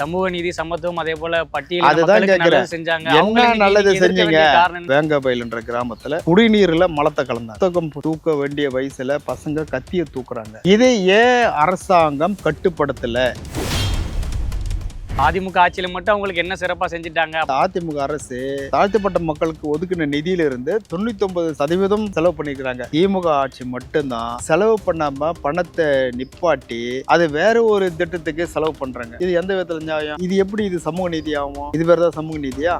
சமூக நீதி சமத்துவம் அதே போல பட்டியல் அதுதான். நல்லது செஞ்சாங்க. என்ன நல்லது செஞ்சீங்க? வேங்கபயில்ன்ற கிராமத்துல குடிநீர்ல மலத்தை கலந்தாங்க. புத்தகம் தூக்க வேண்டிய வயசுல பசங்க கத்திய தூக்குறாங்க. இதை ஏன் அரசாங்கம் கட்டுப்படுத்தல? அதிமுக ஆட்சியில் மட்டும் அவங்களுக்கு என்ன சிறப்பாக செஞ்சுட்டாங்க? அதிமுக அரசு தாழ்த்தப்பட்ட மக்களுக்கு ஒதுக்கின நிதியிலிருந்து தொண்ணூத்தி ஒன்பது சதவீதம் செலவு பண்ணிக்கிறாங்க. திமுக ஆட்சி மட்டும்தான் செலவு பண்ணாம பணத்தை நிப்பாட்டி அது வேற ஒரு திட்டத்துக்கு செலவு பண்றாங்க. இது எந்த விதத்துல நியாயம்? இது எப்படி இது சமூக நீதி ஆகும் இது வேற சமூக நீதியா?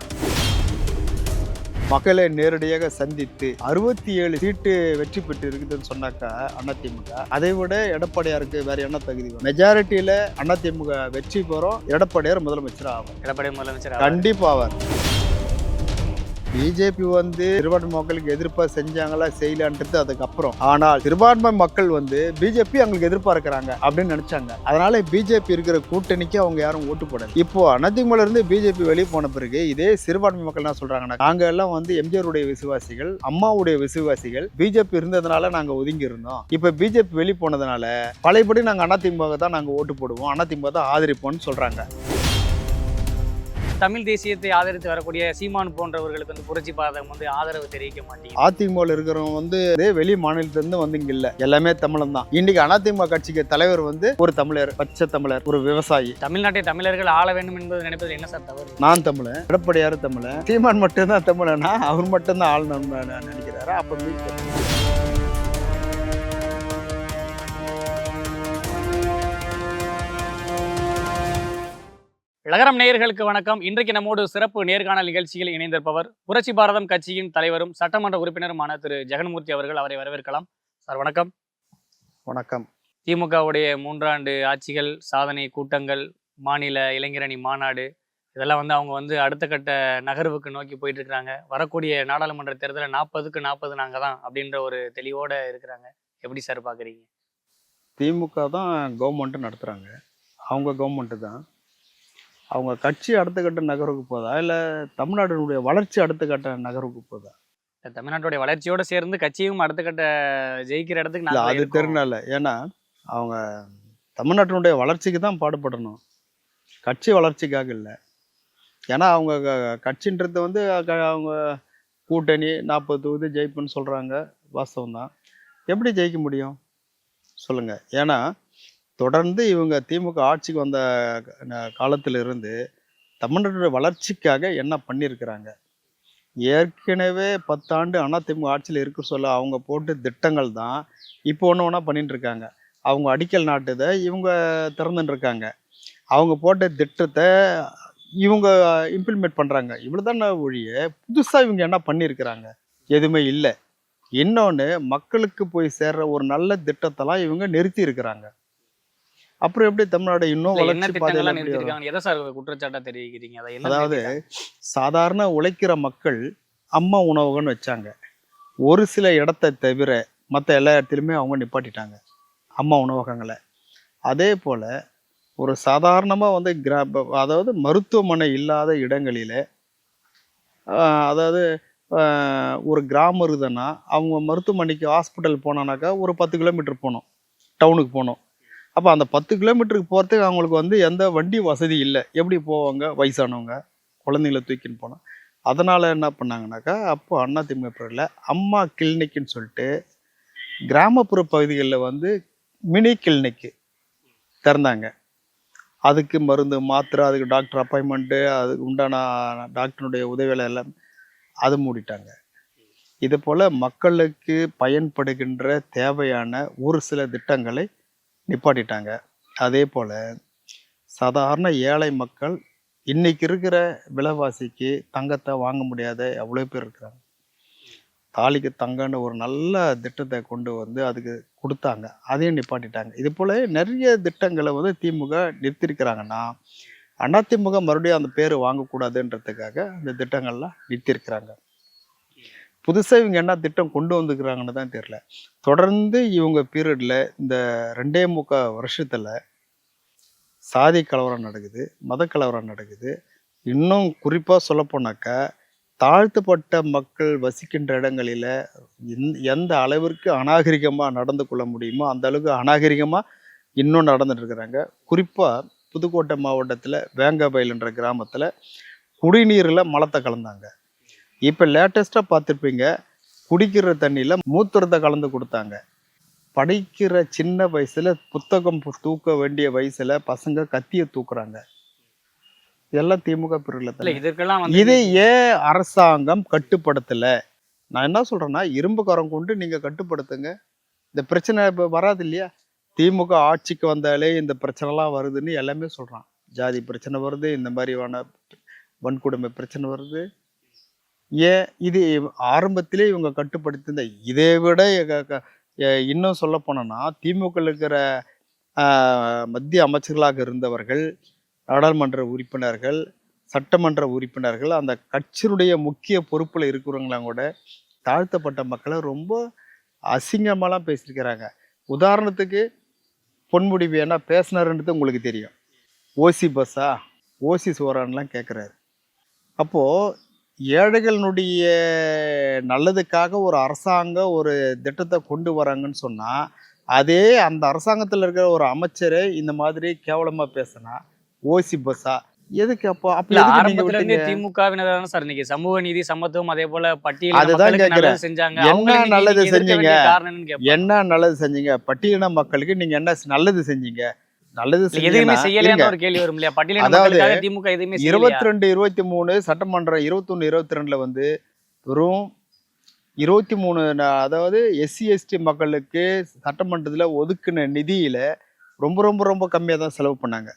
மக்களை நேரடியாக சந்தித்து அறுபத்தி ஏழு சீட்டு வெற்றி பெற்று இருக்குதுன்னு சொன்னாக்கா அதிமுக அதை விட எடப்பாடியாருக்கு வேற என்ன தகுதி மெஜாரிட்டியில அதிமுக வெற்றி பெறும் எடப்பாடியார் முதலமைச்சர் ஆகும் எடப்பாடி முதலமைச்சர் ஆவாரு. கண்டிப்பா அவர் பிஜேபி வந்து சிறுபான்மை மக்களுக்கு எதிர்ப்பா செஞ்சாங்களா செய்யலான்றது அதுக்கப்புறம். ஆனால் சிறுபான்மை மக்கள் வந்து பிஜேபி அவங்களுக்கு எதிர்ப்பா இருக்கிறாங்க அப்படின்னு நினைச்சாங்க. அதனால பிஜேபி இருக்கிற கூட்டணிக்கு அவங்க யாரும் ஓட்டு போடல. இப்போ அனதிமுல இருந்து பிஜேபி வெளியே போன பிறகு இதே சிறுபான்மை மக்கள் என்ன சொல்றாங்கன்னா நாங்க எல்லாம் வந்து எம்ஜிஆருடைய விசுவாசிகள் அம்மாவுடைய விசுவாசிகள் பிஜேபி இருந்ததுனால நாங்க ஒதுங்கி இருந்தோம். இப்ப பிஜேபி வெளியே போனதுனால பழையபடி நாங்க அதிமுக தான் நாங்க ஓட்டு போடுவோம். அதிமுக தான் ஆதரிப்போம்னு சொல்றாங்க. தமிழ் தேசியத்தை ஆதரித்து வரக்கூடிய சீமான் போன்றவர்களுக்கு வந்து புரட்சி பாதகம் வந்து ஆதரவு தெரிவிக்க மாட்டீங்க. அதிமுகவில் இருக்கிறவங்க வந்து வெளி மாநிலத்திலிருந்து வந்து இங்க இல்ல. எல்லாமே தமிழன் தான். இன்னைக்கு அதிமுக கட்சிக்கு தலைவர் வந்து ஒரு தமிழர் பச்சை தமிழர் ஒரு விவசாயி. தமிழ்நாட்டை தமிழர்கள் ஆள வேண்டும் என்பது நினைப்பது என்ன சார் தவறு? நான் தமிழன். எடப்பாடியார் தமிழன். சீமான் மட்டும்தான் தமிழனா? அவர் மட்டும்தான் ஆளுநர் நினைக்கிறாரு? அப்ப மீட் இளகரம் நேயர்களுக்கு வணக்கம். இன்றைக்கு நம்மோடு சிறப்பு நேர்காணல் நிகழ்ச்சியில் இணைந்திருப்பவர் புரட்சி பாரதம் கட்சியின் தலைவரும் சட்டமன்ற உறுப்பினருமான திரு. ஜெகன்மூர்த்தி அவர்கள் அவரை வரவேற்கலாம். சார் வணக்கம். வணக்கம். திமுகவுடைய மூன்றாண்டு ஆட்சிகள் சாதனை கூட்டங்கள் மாநில இளைஞரணி மாநாடு இதெல்லாம் வந்து அவங்க வந்து அடுத்த கட்ட நகர்வுக்கு நோக்கி போயிட்டு இருக்காங்க வரக்கூடிய நாடாளுமன்ற தேர்தலில் நாற்பதுக்கு நாற்பது நாங்கள் தான் அப்படின்ற ஒரு தெளிவோட இருக்கிறாங்க. எப்படி சார் பார்க்குறீங்க திமுக தான் கவர்மெண்ட் நடத்துறாங்க. அவங்க கவர்மெண்ட் தான். அவங்க கட்சி அடுத்த கட்ட நகருக்கு போதா? இல்ல தமிழ்நாட்டினுடைய வளர்ச்சி அடுத்த கட்ட நகருக்கு போதா? தமிழ்நாட்டுடைய வளர்ச்சியோட சேர்ந்து கட்சியும் அடுத்த கட்ட ஜெயிக்கிற இடத்துக்கு நாங்க அது. தெரினால ஏன்னா அவங்க தமிழ்நாட்டினுடைய வளர்ச்சிக்கு தான் பாடுபடணும். கட்சி வளர்ச்சிக்காக இல்லை. ஏன்னா அவங்க கட்சின்றது வந்து க- அவங்க கூட்டணி நாற்பது தொகுதி ஜெயிப்புன்னு சொல்றாங்க. வாஸ்தவம் தான் எப்படி ஜெயிக்க முடியும்? சொல்லுங்க. ஏன்னா தொடர்ந்து இவங்க திமுக ஆட்சிக்கு வந்த காலத்திலிருந்து இருந்து தமிழ்நாட்டுடைய வளர்ச்சிக்காக என்ன பண்ணியிருக்கிறாங்க? ஏற்கனவே பத்தாண்டு அதிமுக ஆட்சியில் இருக்க சொல்ல அவங்க போட்டு திட்டங்கள் தான் இப்போ ஒன்று ஒன்றா பண்ணிட்டு இருக்காங்க அவங்க அடிக்கல் நாட்டுதை இவங்க திறந்துட்டுருக்காங்க அவங்க போட்ட திட்டத்தை இவங்க இம்ப்ளிமெண்ட் பண்ணுறாங்க இவ்வளோதான் ஒழிய புதுசாக இவங்க என்ன பண்ணியிருக்கிறாங்க? எதுவுமே இல்லை. இன்னொன்று மக்களுக்கு போய் சேர்ற ஒரு நல்ல திட்டத்தெல்லாம் இவங்க நிறுத்தி இருக்கிறாங்க அப்புறம் எப்படி தமிழ்நாடு இன்னும் வளர்ச்சி பாதையில் எதை சார் குற்றச்சாட்டா தெரிவிக்கிறீங்க? அதாவது? சாதாரண உழைக்கிற மக்கள் அம்மா உணவகம்னு வச்சாங்க. ஒரு சில இடத்தை தவிர மற்ற எல்லா இடத்துலையுமே அவங்க நிப்பாட்டிட்டாங்க அம்மா உணவகங்களை. அதே போல் ஒரு சாதாரணமாக வந்து கிரா அதாவது மருத்துவமனை இல்லாத இடங்களில் அதாவது ஒரு கிராமம் இருக்குதுன்னா அவங்க மருத்துவமனைக்கு ஹாஸ்பிட்டல் போனோன்னாக்கா ஒரு பத்து கிலோமீட்டர் போகணும் டவுனுக்கு போகணும் அப்போ அந்த பத்து கிலோமீட்டருக்கு போகிறதுக்கு அவங்களுக்கு வந்து எந்த வண்டி வசதி இல்லை. எப்படி போவாங்க? வயசானவங்க குழந்தைங்கள தூக்கின்னு போனால் அதனால் என்ன பண்ணாங்கனாக்கா அப்போ அண்ணா திமுகவில் அம்மா கிளினிக்னு சொல்லிட்டு கிராமப்புற பகுதிகளில் வந்து மினி கிளினிக்கு திறந்தாங்க. அதுக்கு மருந்து மாத்திரை அதுக்கு டாக்டர் அப்பாயின்மெண்ட்டு அதுக்கு உண்டான டாக்டருடைய உதவிகள் எல்லாம் அது மூடிட்டாங்க. இது போல் மக்களுக்கு பயன்படுகின்ற தேவையான ஒரு சில திட்டங்களை நிப்பாட்டிட்டாங்க. அதே போல் சாதாரண ஏழை மக்கள் இன்னைக்கு இருக்கிற விலைவாசிக்கு தங்கத்தை வாங்க முடியாத எவ்வளோ பேர் இருக்கிறாங்க. தாலிக்கு தங்கன்னு ஒரு நல்ல திட்டத்தை கொண்டு வந்து அதுக்கு கொடுத்தாங்க. அதையும் நிப்பாட்டிட்டாங்க. இது போல நிறைய திட்டங்களை வந்து திமுக நிறுத்திருக்கிறாங்கன்னா அதிமுக மறுபடியும் அந்த பேர் வாங்கக்கூடாதுன்றதுக்காக அந்த திட்டங்கள்லாம் நிறுத்திருக்கிறாங்க. புதுசாக இவங்க என்ன திட்டம் கொண்டு வந்துக்கிறாங்கன்னு தான் தெரியல. தொடர்ந்து இவங்க பீரியடில் இந்த ரெண்டே முக்கால் வருஷத்தில் சாதி கலவரம் நடக்குது மத கலவரம் நடக்குது. இன்னும் குறிப்பாக சொல்லப்போனாக்கா தாழ்த்தப்பட்ட மக்கள் வசிக்கின்ற இடங்களில் எந்- எந்த அளவிற்கு அநாகரிகமாக நடந்து கொள்ள முடியுமோ அந்த அளவுக்கு அநாகரிகமாக இன்னும் நடந்துட்டு இருக்கிறாங்க. குறிப்பாக புதுக்கோட்டை மாவட்டத்தில் வேங்கபயல்ன்ற கிராமத்தில் குடிநீரில் மலத்தை கலந்தாங்க. இப்போ லேட்டஸ்ட்டாக பார்த்துருப்பீங்க குடிக்கிற தண்ணியில் மூத்திரத்தை கலந்து கொடுத்தாங்க. படிக்கிற சின்ன வயசுல புத்தகம் தூக்க வேண்டிய வயசுல பசங்க கத்திய தூக்குறாங்க. இதெல்லாம் திமுக பிரிவில் இதற்கெல்லாம் இதை ஏன் அரசாங்கம் கட்டுப்படுத்தல? நான் என்ன சொல்றேன்னா இரும்பு கரம் கொண்டு நீங்க கட்டுப்படுத்துங்க. இந்த பிரச்சனை இப்போ வராது இல்லையா? திமுக ஆட்சிக்கு வந்தாலே இந்த பிரச்சனைலாம் வருதுன்னு எல்லாமே சொல்றான். ஜாதி பிரச்சனை வருது இந்த மாதிரியான வன்கொடுமை பிரச்சனை வருது. ஏன்? இது ஆரம்பத்திலே இவங்க கட்டுப்படுத்தியிருந்த இதை விட க- இன்னும் சொல்ல போனோம்னா திமுக இருக்கிற மத்திய அமைச்சர்களாக இருந்தவர்கள் நாடாளுமன்ற உறுப்பினர்கள் சட்டமன்ற உறுப்பினர்கள் அந்த கட்சியினுடைய முக்கிய பொறுப்பில் இருக்கிறவங்களாம் கூட தாழ்த்தப்பட்ட மக்களை ரொம்ப அசிங்கமாலாம் பேசியிருக்கிறாங்க. உதாரணத்துக்கு பொன்முடி வேணா பேசினாருன்றது உங்களுக்கு தெரியும். ஓசி பஸ்ஸா? ஓசி சோறான்லாம் கேட்குறாரு அப்போது ஏழைகளினுடைய நல்லதுக்காக ஒரு அரசாங்கம் ஒரு திட்டத்தை கொண்டு வராங்கன்னு சொன்னால் அதே அந்த அரசாங்கத்தில் இருக்கிற ஒரு அமைச்சரே இந்த மாதிரி கேவலமாக பேசினா ஓசி பஸ்ஸா எதுக்கு அப்போ அப்போ இல்ல எதுக்கு நீங்க ஆரம்பத்துல இருந்தே விட்டீங்க? திமுகவினர் தானே சார் இன்னைக்கு சமூக நீதி சமத்துவம் அதே போல பட்டியல் அதுதான் கேக்குறேன். செஞ்சாங்க என்ன நல்லது செஞ்சீங்க? என்ன நல்லது செஞ்சீங்க பட்டியலின மக்களுக்கு நீங்க என்ன நல்லது செஞ்சீங்க நல்லது எதுவுமே செய்யலையான்னு ஒரு கேள்வி வரும் இல்லையா? பட்டியலின திமுக எதுவுமே இருபத்தி ரெண்டு இருபத்தி மூணு சட்டமன்றம் இருபத்தொன்னு இருபத்தி ரெண்டுல வந்து வெறும் இருபத்தி மூணு அதாவது எஸ்சி எஸ்டி மக்களுக்கு சட்டமன்றத்தில் ஒதுக்கின நிதியில ரொம்ப ரொம்ப ரொம்ப கம்மியாக தான் செலவு பண்ணாங்க.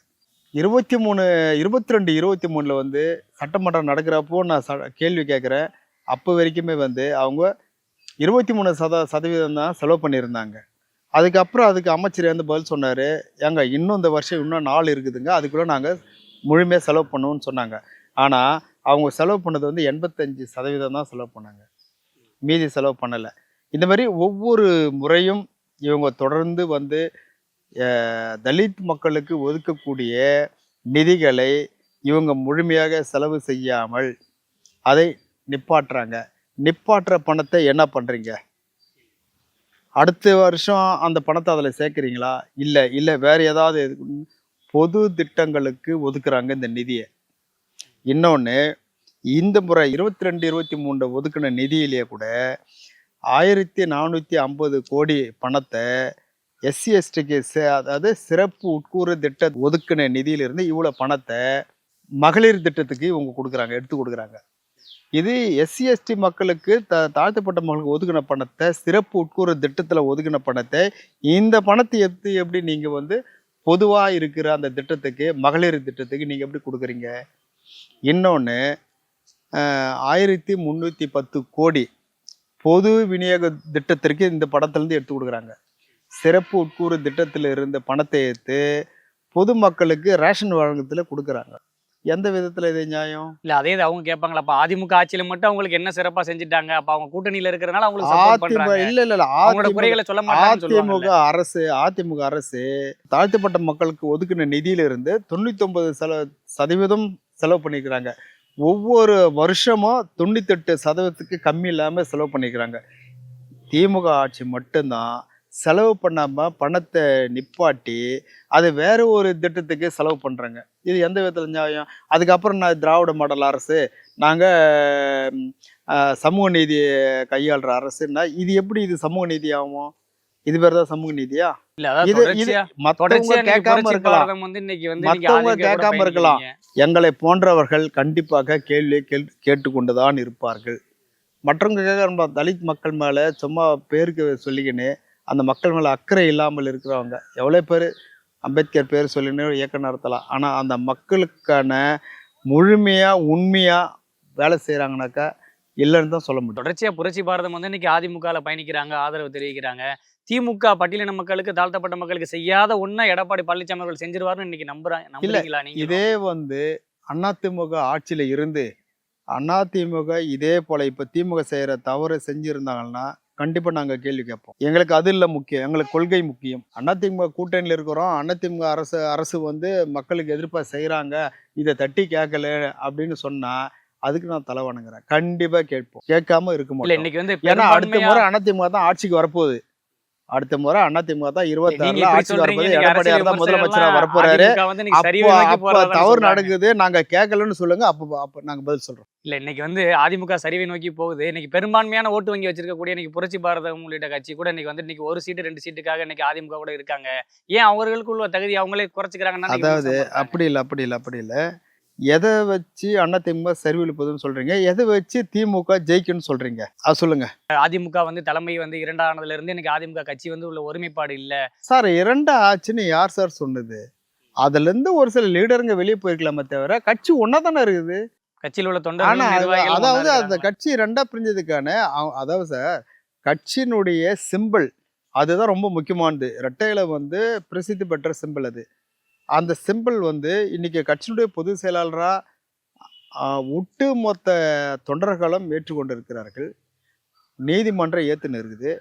இருபத்தி மூணு இருபத்தி ரெண்டு இருபத்தி மூணில் வந்து சட்டமன்றம் நடக்கிறப்போ நான் ச கேள்வி கேட்குறேன். அப்போ வரைக்குமே வந்து அவங்க இருபத்தி மூணு சத சதவீதம் தான் செலவு பண்ணியிருந்தாங்க. அதுக்கப்புறம் அதுக்கு அமைச்சர் வந்து பதில் சொன்னார். ஏங்க இன்னும் இந்த வருஷம் இன்னும் நாள் இருக்குதுங்க. அதுக்குள்ளே நாங்கள் முழுமையாக செலவு பண்ணுவோம்னு சொன்னாங்க. ஆனால் அவங்க செலவு பண்ணது வந்து எண்பத்தஞ்சு சதவீதம் தான் செலவு பண்ணாங்க. மீதி செலவு பண்ணலை. இந்த மாதிரி ஒவ்வொரு முறையும் இவங்க தொடர்ந்து வந்து தலித் மக்களுக்கு ஒதுக்கக்கூடிய நிதிகளை இவங்க முழுமையாக செலவு செய்யாமல் அதை நிப்பாட்டுறாங்க. நிப்பாட்டுற பணத்தை என்ன பண்ணுறீங்க அடுத்த வருஷம் அந்த பணத்தை அதில் சேர்க்குறீங்களா? இல்லை இல்லை வேறு ஏதாவது பொது திட்டங்களுக்கு ஒதுக்குறாங்க இந்த நிதியை. இன்னொன்று இந்த முறை இருபத்தி ரெண்டு இருபத்தி மூணு ஒதுக்கின நிதியிலேயே கூட ஆயிரத்தி நானூற்றி ஐம்பது கோடி பணத்தை எஸ்சி எஸ்டிக்கு அதாவது சிறப்பு உட்கூறு திட்ட ஒதுக்கின நிதியிலிருந்து இவ்வளோ பணத்தை மகளிர் திட்டத்துக்கு இவங்க கொடுக்குறாங்க எடுத்து கொடுக்குறாங்க. இது எஸ்சி எஸ்டி மக்களுக்கு த தாழ்த்தப்பட்ட மக்களுக்கு ஒதுக்கின பணத்தை சிறப்பு உட்கூறு திட்டத்தில் ஒதுக்கின பணத்தை இந்த பணத்தை எடுத்து எப்படி நீங்கள் வந்து பொதுவாக இருக்கிற அந்த திட்டத்துக்கு மகளிர் திட்டத்துக்கு நீங்கள் எப்படி கொடுக்குறீங்க? இன்னொன்று ஆயிரத்தி முந்நூற்றி பத்து கோடி பொது விநியோக திட்டத்திற்கு இந்த படத்துலேருந்து எடுத்து கொடுக்குறாங்க. சிறப்பு உட்கூறு திட்டத்தில் இருந்த பணத்தை எடுத்து பொதுமக்களுக்கு ரேஷன் வழங்கத்தில் கொடுக்குறாங்க. எந்த விதத்தில் இது நியாயம்? இல்ல அதே இது அவங்க கேட்பாங்களா அப்ப அதிமுக ஆட்சியில மட்டும் அவங்களுக்கு என்ன சிறப்பா செஞ்சுட்டாங்க? அப்ப அவங்க கூட்டணியில இருக்கிறனால அவங்களுக்கு இல்ல இல்ல இல்ல. அவங்களோட குறைகளை சொல்ல மாட்டாங்கன்னு அதிமுக அரசு அதிமுக அரசு தாழ்த்தப்பட்ட மக்களுக்கு ஒதுக்கின நிதியில இருந்து தொண்ணூத்தி ஒன்பது சதவீதம் செலவு பண்ணிக்கிறாங்க. ஒவ்வொரு வருஷமும் தொண்ணூத்தெட்டு சதவீதத்துக்கு கம்மி இல்லாம செலவு பண்ணிக்கிறாங்க. திமுக ஆட்சி மட்டும்தான் செலவு பண்ணாம பணத்தை நிப்பாட்டி அதை வேற ஒரு திட்டத்துக்கு செலவு பண்றாங்க. இது எந்த விதத்துல நியாயம்? அதுக்கப்புறம் நான் திராவிட மாடல் அரசு நாங்க ம், ஆஹ், சமூக நீதியை கையாளுற அரசுன்னா இது எப்படி இது சமூக நீதி ஆகும்? இது பேர் தான் சமூக நீதியா? அதாவது இது- தொடர்ச்சியா மற்றவங்க கேட்காம இருக்கலாம். கேட்காம இருக்கலாம். எங்களை போன்றவர்கள் கண்டிப்பாக கேள்வியை கேள் கேட்டுக்கொண்டுதான் இருப்பார்கள். மற்றவங்க கேட்குற தலித் மக்கள் மேலே சும்மா பேருக்கு சொல்லிக்கின்னு அந்த மக்கள் மேலே அக்கறை இல்லாமல் இருக்கிறவங்க. எவ்வளோ பேர் அம்பேத்கர் பேர் சொல்லின்னு இயக்கம் நடத்தலாம். ஆனால் அந்த மக்களுக்கான முழுமையாக உண்மையாக வேலை செய்கிறாங்கனாக்கா இல்லைன்னு தான் சொல்ல முடியும். தொடர்ச்சியா புரட்சி பாரதம் வந்து இன்னைக்கு அதிமுகல பயணிக்கிறாங்க ஆதரவு தெரிவிக்கிறாங்க. திமுக பட்டியலின மக்களுக்கு தாழ்த்தப்பட்ட மக்களுக்கு செய்யாத ஒண்ணா எடப்பாடி பழனிசாமி அவர்கள் செஞ்சிருவாருன்னு இன்னைக்கு நம்புறாங்க நம்புறீங்களா நீங்க இதே வந்து அதிமுக ஆட்சியில் இருந்து அதிமுக இதே போல இப்போ திமுக செய்கிற தவறு செஞ்சுருந்தாங்கன்னா கண்டிப்பாக நாங்கள் கேள்வி கேட்போம். எங்களுக்கு அது இல்லை முக்கியம். எங்களுக்கு கொள்கை முக்கியம். அதிமுக கூட்டணியில் இருக்கிறோம். அதிமுக அரசு அரசு வந்து மக்களுக்கு எதிர்ப்பாக செய்கிறாங்க இதை தட்டி கேட்கல அப்படின்னு சொன்னால் அதுக்கு நான் தலை வணங்குறேன் கண்டிப்பாக கேட்போம். கேட்காம இருக்க மாட்டோம். இன்னைக்கு வந்து ஏன்னா அடுத்த முறை அதிமுக தான் ஆட்சிக்கு வரப்போகுது. அடுத்த முறை அதிமுக தான் இருபத்தி நீங்க ஆறுல இப்படி ஆட்சி வரும்போது எடப்பாடியார் தான் முதலமைச்சரா விமர்சகர்கள்லாம் வரப்போறாரு. அப்போ தவறு. நடக்குது நாங்க கேட்கலன்னு சொல்லுங்க அப்ப அப்ப நாங்க பதில் சொல்றோம். இல்ல இன்னைக்கு வந்து அதிமுக சரிவை நோக்கி போகுது. இன்னைக்கு பெரும்பான்மையான ஓட்டு வங்கி வச்சிருக்கக்கூடிய இன்னைக்கு புரட்சி பாரதம் உள்ளிட்ட கட்சி கூட இன்னைக்கு வந்து இன்னைக்கு ஒரு சீட்டு ரெண்டு சீட்டுக்காக இன்னைக்கு அதிமுக கூட இருக்காங்க. ஏன் அவர்களுக்குள்ள தகுதி அவங்களே குறைச்சிக்கிறாங்கன்னா அதாவது. அப்படி இல்லை அப்படி இல்லை அப்படி இல்லை. எதை வச்சு அதிமுக சரிவில் போகுதுன்னு சொல்றீங்க? எதை வச்சு திமுக ஜெயிக்கும்னு சொல்றீங்க? அது சொல்லுங்க. அதிமுக வந்து தலைமை வந்து இரண்டானதுல இருந்து இன்னைக்கு அதிமுக கட்சி வந்து உள்ள ஒருமைப்பாடு இல்ல. சார் இரண்டா ஆச்சுன்னு யார் சார் சொன்னது? அதுல இருந்து ஒரு சில லீடருங்க வெளியே போயிருக்கலாமே தவிர கட்சி ஒன்னா தானே இருக்குது? கட்சியில் உள்ள ஒண்ணா அதாவது அந்த. கட்சி ரெண்டா பிரிஞ்சதுக்கான அதாவது சார் கட்சியினுடைய சிம்பிள் அதுதான் ரொம்ப முக்கியமானது. ரெட்டையில வந்து பிரசித்தி பெற்ற சிம்பிள் அது. அந்த சிம்பிள் வந்து இன்னைக்கு கட்சியினுடைய பொதுச் செயலாளராக ஒட்டு மொத்த தொண்டர்களும் ஏற்றுக்கொண்டிருக்கிறார்கள். நீதிமன்றம் ஏற்றுன்னு இருக்குது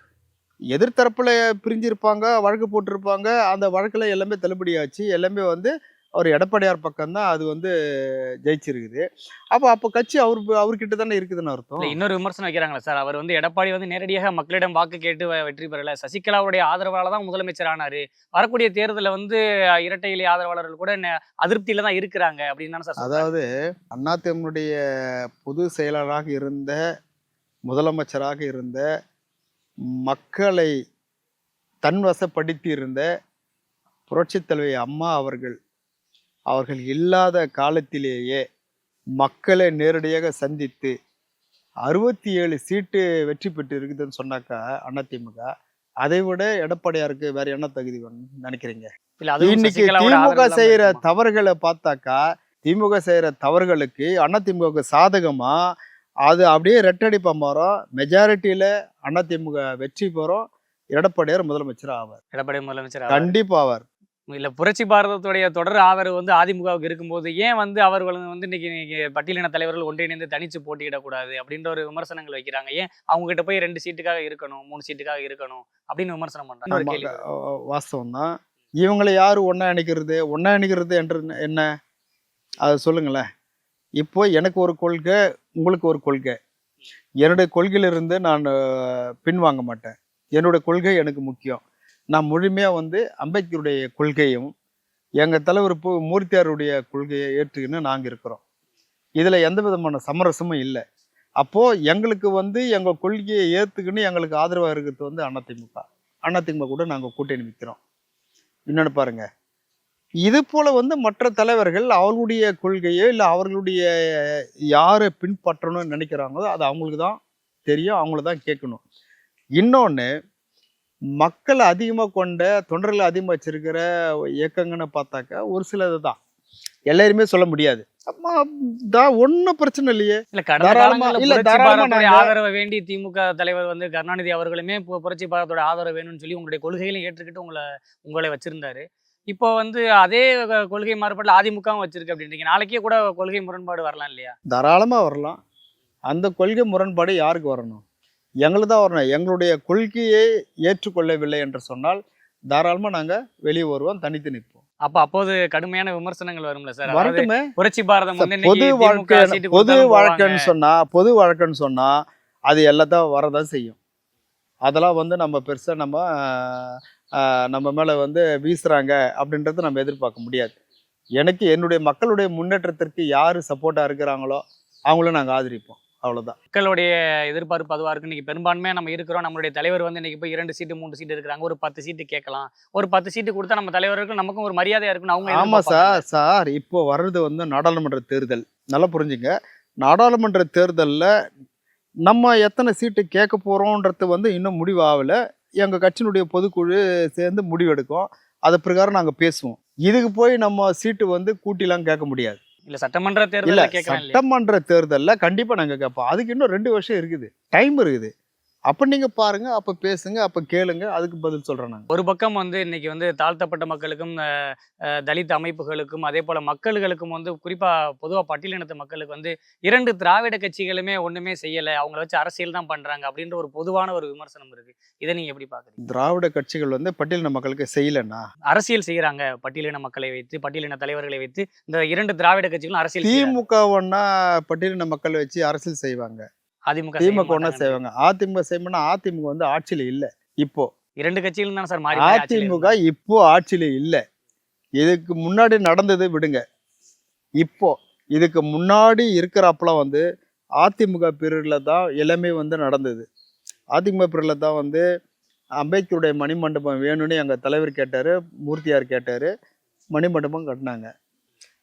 எதிர்த்தரப்பில் பிரிஞ்சிருப்பாங்க வழக்கு போட்டிருப்பாங்க. அந்த வழக்கில் எல்லாமே தள்ளுபடியாச்சு. எல்லாமே வந்து அவர் எடப்பாடியார் பக்கம் தான் அது வந்து ஜெயிச்சிருக்குது. அப்போ அப்போ கட்சி அவர் அவர்கிட்ட தானே இருக்குதுன்னு அர்த்தம்? இன்னொரு விமர்சனம் வைக்கிறாங்களா சார். அவர் வந்து எடப்பாடி வந்து நேரடியாக மக்களிடம் வாக்கு கேட்டு வெற்றி பெறல. சசிகலாவுடைய ஆதரவால தான் முதலமைச்சர் ஆனாரு. வரக்கூடிய தேர்தலில் வந்து இரட்டை இலை ஆதரவாளர்கள் கூட அதிருப்தியில தான் இருக்கிறாங்க அப்படின்னு தானே சார். அதாவது அதிமுகனுடைய பொது செயலாளராக இருந்த முதலமைச்சராக இருந்த மக்களை தன்வசப்படுத்தி இருந்த புரட்சித் தலைவி அம்மா அவர்கள் அவர்கள் இல்லாத காலத்திலேயே மக்களை நேரடியாக சந்தித்து அறுபத்தி ஏழு சீட்டு வெற்றி பெற்று இருக்குதுன்னு சொன்னாக்கா அதிமுக அதை விட எடப்பாடியாருக்கு வேற என்ன தகுதி வேணும்னு நினைக்கிறீங்க? இன்னைக்கு திமுக செய்யற? தவறுகளை பார்த்தாக்கா திமுக செய்யற தவறுகளுக்கு அதிமுக சாதகமா அது அப்படியே ரெட்டடிப்ப மாறும். மெஜாரிட்டியில அதிமுக வெற்றி பெறும். எடப்பாடியார் முதலமைச்சர் ஆவார். எடப்பாடி முதலமைச்சர். கண்டிப்பா ஆவார். இல்ல புரட்சி பாரதத்துடைய தொடர் ஆதரவு வந்து அதிமுகவுக்கு இருக்கும்போது ஏன் வந்து அவர்கள் வந்து இன்னைக்கு இன்னைக்கு பட்டியலின தலைவர்கள் ஒன்றிணைந்து தனிச்சு போட்டியிடக்கூடாது அப்படின்ற ஒரு விமர்சனங்கள் வைக்கிறாங்க. ஏன் அவங்க கிட்ட போய் ரெண்டு சீட்டுக்காக இருக்கணும் மூணு சீட்டுக்காக இருக்கணும் அப்படின்னு விமர்சனம் கேள்வி. வாஸ்தவம் தான் இவங்களை யாரு ஒண்ணா இணைக்கிறது ஒண்ணா இணைக்கிறது என்று என்ன அதை சொல்லுங்களேன். இப்போ எனக்கு ஒரு கொள்கை உங்களுக்கு ஒரு கொள்கை. என்னுடைய கொள்கையிலிருந்து நான் பின்வாங்க மாட்டேன். என்னுடைய கொள்கை எனக்கு முக்கியம். நான் முழுமையாக வந்து அம்பேத்கருடைய கொள்கையும் எங்கள் தலைவர் இப்போ மூர்த்தியாருடைய கொள்கையை ஏற்றுக்கின்னு நாங்கள் இருக்கிறோம். இதில் எந்த விதமான சமரசமும் இல்லை. அப்போது எங்களுக்கு வந்து எங்கள் கொள்கையை ஏற்றுக்கின்னு எங்களுக்கு ஆதரவாக இருக்கிறது வந்து அதிமுக அதிமுக கூட நாங்கள் கூட்டணி நிற்கிறோம் இன்னொன்று பாருங்க. இது போல் வந்து மற்ற தலைவர்கள் அவர்களுடைய கொள்கையோ இல்லை அவர்களுடைய யாரை பின்பற்றணும்னு நினைக்கிறாங்களோ அது அவங்களுக்கு தான் தெரியும் அவங்கள தான் கேட்கணும். இன்னொன்று மக்கள் அதிகமாக கொண்ட தொண்டர்கள் அதிகமாக வச்சிருக்கிற இயக்கங்கன்னு பார்த்தாக்கா ஒரு சிலது தான். எல்லாருமே சொல்ல முடியாது. அம்மா தான் ஒன்றும் பிரச்சனை இல்லையே. இல்ல கடந்த தாராளமா- தாராளமா ஆதரவை வேண்டி திமுக தலைவர் வந்து கருணாநிதி அவர்களுமே புரட்சி பாரதத்தோட ஆதரவு வேணும்னு சொல்லி உங்களுடைய கொள்கைகளை ஏற்றுக்கிட்டு உங்களை உங்களை வச்சிருந்தாரு. இப்போ வந்து அதே கொள்கை மாறுபாடுல அதிமுகவும் வச்சிருக்கு அப்படின்றீங்க. நாளைக்கே கூட கொள்கை முரண்பாடு வரலாம் இல்லையா? தாராளமாக வரலாம். அந்த கொள்கை முரண்பாடு யாருக்கு வரணும்? எங்களுக்கு தான் வரணும் எங்களுடைய கொள்கையை ஏற்றுக்கொள்ளவில்லை என்று சொன்னால் தாராளமாக நாங்கள் வெளியே வருவோம் தனித்து நிற்போம். அப்ப அப்போது கடுமையான விமர்சனங்கள் வரும்ல சார்? வரட்டுமே புரட்சி பாரதம் பொது வாழ்க்கை பொது வழக்குன்னு. சொன்னா பொது வழக்குன்னு சொன்னா அது எல்லாத்தையும் வரதான் செய்யும். அதெல்லாம் வந்து நம்ம பெருசா நம்ம நம்ம மேல வந்து வீசுறாங்க அப்படின்றத நம்ம எதிர்பார்க்க முடியாது. எனக்கு என்னுடைய மக்களுடைய முன்னேற்றத்திற்கு யாரு சப்போர்ட்டா இருக்கிறாங்களோ அவங்கள நாங்க ஆதரிப்போம். அவ்வளவுதான். மக்களுடைய எதிர்பார்ப்பு அதுவா இருக்கு இன்னைக்கு பெரும்பான்மையா நம்ம இருக்கிறோம். நம்மளுடைய தலைவர் வந்து இன்னைக்கு போய் இரண்டு சீட்டு மூணு சீட்டு இருக்கிறாங்க ஒரு பத்து சீட்டு கேட்கலாம். ஒரு பத்து சீட்டு கொடுத்தா நம்ம தலைவருக்கு நமக்கும் ஒரு மரியாதையா இருக்குன்னு அவங்க ஆமா எதிர்பார்ப்பாங்க. சார் சார் இப்போ வர்றது வந்து நாடாளுமன்ற தேர்தல். நல்லா புரிஞ்சுங்க. நாடாளுமன்ற தேர்தல்ல நம்ம எத்தனை சீட்டு கேட்க போறோன்றது வந்து இன்னும் முடிவாகல. எங்க கட்சியினுடைய பொதுக்குழு சேர்ந்து முடிவெடுக்கும். அது பிரகாரம் நாங்க பேசுவோம். இதுக்கு போய் நம்ம சீட்டு வந்து கூட்டிலாம் கேட்க முடியாது. இல்ல சட்டமன்ற தேர்தல சட்டமன்ற தேர்தல்ல கண்டிப்பா நாங்க கேட்போம். அதுக்கு இன்னும் ரெண்டு வருஷம் இருக்குது. டைம் இருக்குது. அப்ப நீங்க பாருங்க அப்ப பேசுங்க அப்ப கேளுங்க அதுக்கு பதில் சொல்றேன் நாங்க ஒரு பக்கம் வந்து இன்னைக்கு வந்து தாழ்த்தப்பட்ட மக்களுக்கும் தலித் அமைப்புகளுக்கும் அதே போல மக்களுக்கும் வந்து குறிப்பா பொதுவா பட்டியலினத்து மக்களுக்கு வந்து இரண்டு திராவிட கட்சிகளுமே ஒண்ணுமே செய்யல அவங்கள வச்சு அரசியல் தான் பண்றாங்க அப்படின்ற ஒரு பொதுவான ஒரு விமர்சனம் இருக்கு. இதை நீங்க எப்படி பாக்குறீங்க? திராவிட கட்சிகள் வந்து பட்டியலின மக்களுக்கு செய்யலன்னா? அரசியல் செய்யறாங்க பட்டியலின மக்களை வைத்து பட்டியலின தலைவர்களை வைத்து இந்த இரண்டு திராவிட கட்சிகளும் அரசியல் செய்யறாங்க. திமுக ஒன்னா பட்டியலின மக்கள் வச்சு அரசியல் செய்வாங்க. அதிமுக திமுக ஒன்னா. செய்வாங்க. அதிமுக செய்யணும்னா அதிமுக வந்து ஆட்சியில இல்ல. இப்போ இரண்டு கட்சிகளும் தான் சார் அதிமுக. இப்போ ஆட்சியில இல்ல. இதுக்கு முன்னாடி நடந்தது விடுங்க. இப்போ இதுக்கு முன்னாடி இருக்கிறப்பலாம் வந்து அதிமுக பீரியட்ல தான் எல்லாமே வந்து நடந்தது. அதிமுக பீரியட்ல தான் வந்து அம்பேத்கருடைய மணிமண்டபம் வேணும்னு எங்க தலைவர் கேட்டாரு மூர்த்தியார் கேட்டாரு மணிமண்டபம் கட்டினாங்க.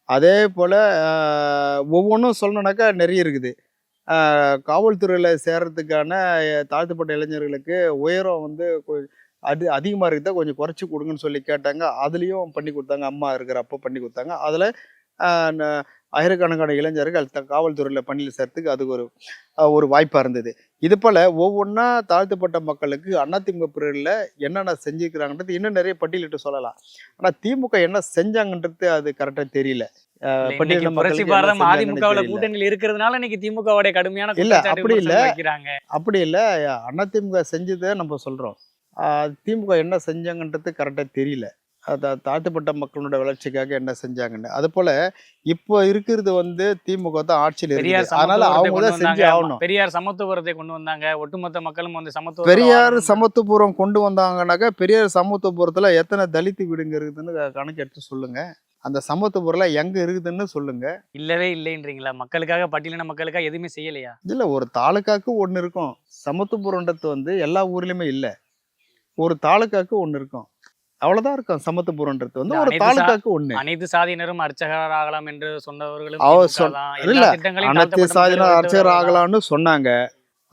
அதே போல ஒவ்வொன்றும் சொல்லணுன்னாக்கா நிறைய இருக்குது. காவல்துறையில் சேர்றதுக்கான தாழ்த்தப்பட்ட இளைஞர்களுக்கு உயரம் வந்து அது அதிகமாக இருக்குதா கொஞ்சம் குறைச்சி கொடுங்கன்னு சொல்லி கேட்டாங்க. அதுலேயும் பண்ணி கொடுத்தாங்க. அம்மா இருக்கிறப்போ பண்ணி கொடுத்தாங்க. அதில் ஆயிரக்கணக்கான இளைஞர்கள் த காவல்துறையில் பணியில் சேர்த்துக்கு அது ஒரு ஒரு வாய்ப்பாக இருந்தது. இது போல் ஒவ்வொன்றா தாழ்த்தப்பட்ட மக்களுக்கு அதிமுக பிரிவில் என்னென்ன செஞ்சுக்கிறாங்கன்றது இன்னும் நிறைய பட்டியலிட்டு சொல்லலாம். ஆனால் திமுக என்ன செஞ்சாங்கன்றது அது கரெக்டாக தெரியல. புரட்சி பாரதம் அதிமுகவில். கூட்டணியில் இருக்கிறதுனால இன்னைக்கு திமுகவுடைய கடுமையான இல்ல, அப்படி இல்ல. அப்படி இல்லை. அதிமுக செஞ்சதை நம்ம சொல்கிறோம் திமுக என்ன செஞ்சாங்கன்றது கரெக்டாக தெரியல. தாழ்த்தப்பட்ட மக்களோட வளர்ச்சிக்காக என்ன செஞ்சாங்கன்னு. அது போல இப்போ இருக்கிறது வந்து திமுக தான் ஆட்சியில் பெரியார் இருக்குது அதனால அவங்க தான் செஞ்சு ஆகணும் பெரியார் சமத்துவத்தை கொண்டு வந்தாங்க. ஒட்டுமொத்த மக்களும் வந்து சமத்துவ பெரியார் சமத்துவபுரம் கொண்டு வந்தாங்கன்னாக்கா பெரியார் சமத்துவபுரத்துல எத்தனை தலித் வீடுங்க இருக்குதுன்னு கணக்கு எடுத்து சொல்லுங்க. அந்த சமத்துவபுரம் எங்க இருக்குதுன்னு சொல்லுங்க. இல்லவே இல்லைன்றீங்களா? மக்களுக்காக பட்டியலின மக்களுக்காக எதுவுமே செய்யலையா? இல்ல ஒரு தாலுக்காக்கு ஒன்று இருக்கும். சமத்துவபுரன்றது வந்து எல்லா ஊர்லயுமே இல்லை. ஒரு தாலுக்காக்கு ஒன்று இருக்கும். அவ்வளவுதான் இருக்கும் சமத்துவபுரன்றது வந்து இல்ல, ஒரு தாலுக்காக்கு ஒண்ணு. அனைத்து சாதியினரும் அர்ச்சகர் ஆகலாம் என்று சொன்னவர்களும். இல்ல, அனைத்து சாதியினர் அர்ச்சகர். ஆகலாம்னு சொன்னாங்க.